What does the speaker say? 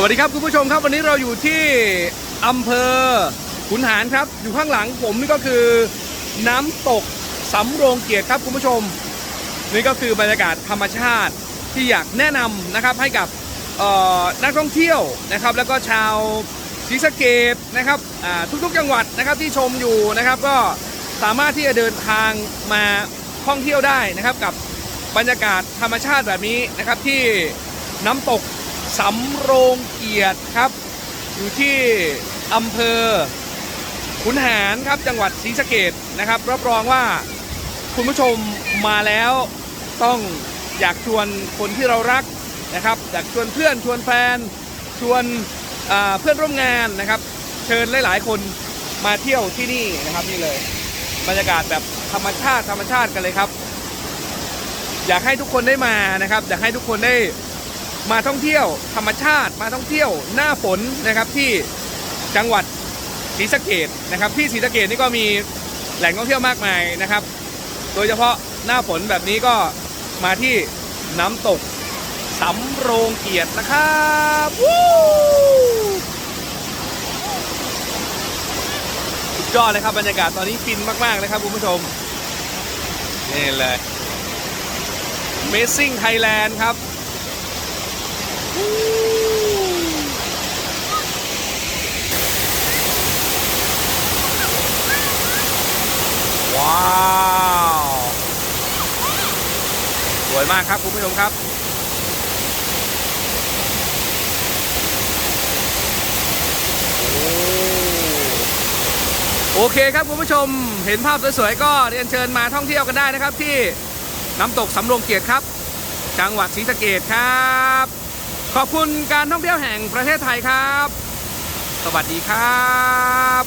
สวัสดีครับคุณผู้ชมครับวันนี้เราอยู่ที่อำเภอขุนหารครับ อยู่ข้างหลังผมนี่ก็คือน้ำตกสำโรงเกียรติครับคุณผู้ชม นี่ก็คือบรรยากาศธรรมชาติที่อยากแนะนำนะครับให้กับนักท่องเที่ยวนะครับ แล้วก็ชาวศรีสะเกดนะครับทุกๆจังหวัดนะครับที่ชมอยู่นะครับก็สามารถที่จะเดินทางมาท่องเที่ยวได้นะครับกับบรรยากาศธรรมชาติแบบนี้นะครับที่น้ำตก สำโรงเกียรติครับ อยู่ที่อำเภอขุนหารครับจังหวัดศรีสะเกดนะครับรับรองว่าคุณผู้ชมมาแล้วต้องอยากชวนคนที่เรารักนะครับอยากชวนเพื่อนชวนแฟน ชวนเพื่อนร่วมงานนะครับ เชิญหลาย ๆ คนมาเที่ยวที่นี่นะครับนี่เลย บรรยากาศแบบธรรมชาติธรรมชาติกันเลยครับ อยากให้ทุกคนได้มานะครับ อยากให้ทุกคนได้ มาท่องเที่ยวธรรมชาติ มาท่องเที่ยวหน้าฝนนะครับที่จังหวัดศรีสะเกดนะครับ ที่ศรีสะเกดนี่ก็มีแหล่งท่องเที่ยวมากมายนะครับ โดยเฉพาะหน้าฝนแบบนี้ก็มาที่น้ำตกสำโรงเกียรตินะครับวู้ยอดเลยครับบรรยากาศตอนนี้ฟินมากๆเลยครับคุณผู้ชม นี่เลย Amazing Thailand ครับวู้ว้าว ส วยมากครับคุณผู้ชมครับ โอเคครับคุณผู้ชมเห็นภาพสวยๆก็เรียนเชิญมาท่องเที่ยวกันได้นะครับ ที่น้ำตกสำโรงเกียรติครับ จังหวัดศรีสะเกดครับ ขอบคุณการท่องเที่ยวแห่งประเทศไทยครับ สวัสดีครับ